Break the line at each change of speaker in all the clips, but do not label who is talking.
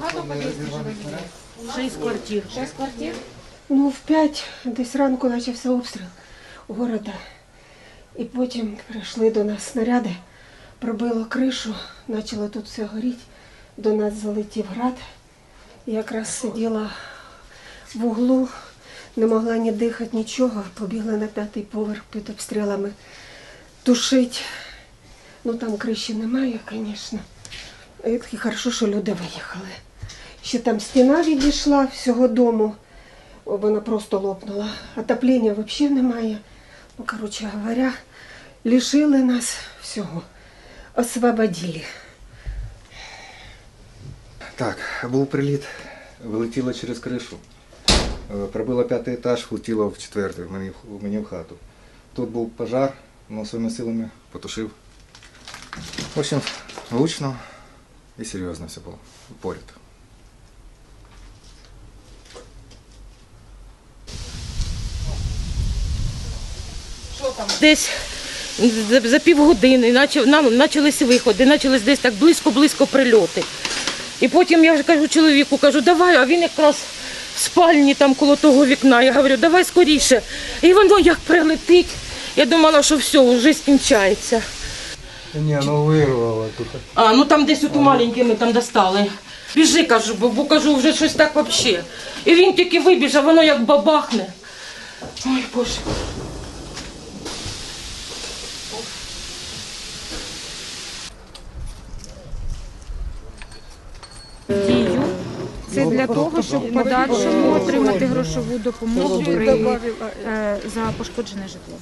Багато подійсно живе. Шість квартир.
Шість квартир?
Ну, в п'ять десь ранку почався обстріл города. І потім прийшли до нас снаряди, пробило кришу, почало тут все горіти. До нас залетів град. Якраз сиділа в углу не могла ні дихати, нічого. Побігла на п'ятий поверх під обстрілами тушить. Ну там криші немає, звісно. І хорошо, що люди виїхали. Ще там стіна відійшла всього дому. Вона просто лопнула. Отоплення взагалі немає. Ну, коротше говоря, лишили нас всього. Освободили.
Так, був приліт, вилетіло через кришу. Е, Пробило п'ятий етаж, влетіло в четвертий, мені, мені в хату. Тут був пожар, але своїми силами потушив. В общем, гучно і серйозно все було. Поряд.
Десь за, півгодини почалися виходи, почались десь так близько-близько прильоти. І потім я вже кажу чоловіку, кажу, давай, а він якраз спальні там коло того вікна. Я говорю, давай скоріше. І воно як прилетить. Я думала, що все, вже скінчається.
Ні, ну вирвало тут.
А, ну там десь от у ми там достали. Біжи, кажу, бо, бо кажу, вже щось так взагалі. І він тільки вибіжав, воно як бабахне. Ой, Боже.
Це для того, щоб в подальшому отримати грошову допомогу при, е, за пошкоджене житло.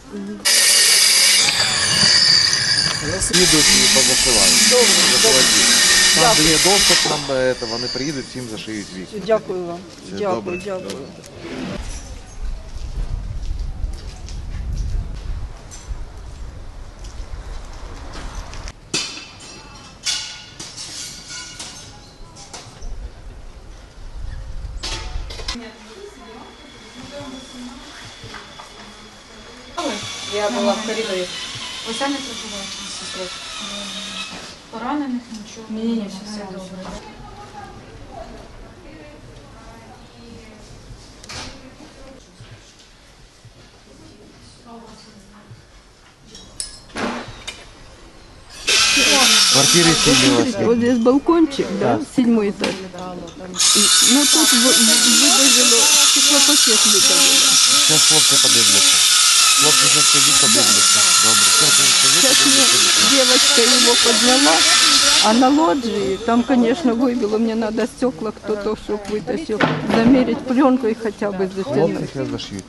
Їдуть і позашивають. Там, де є доступ, там е, це, вони приїдуть, всім зашиють вікна.
Дякую вам. Дякую, дякую.
Я була в коридорі. Ви самі проживаєте? Поранених нічого? Ні, ні, все добре.
В квартирі сильні у вас є.
Вот здесь балкончик, да, седьмой этаж. И, Ну тут в- в- выдавило, стеклопакет выдавило.
Зараз хлопці подивляться. Хлопці зараз скажіть, подивляться. Добре. Зараз скажіть,
Сейчас
подивляться.
мне девочка его подняла, а на лоджии, там, конечно, выбило, мне надо стекла кто-то, чтобы вытащил, замерить пленку и хотя бы затянуть.
Хлопці зараз зашьють.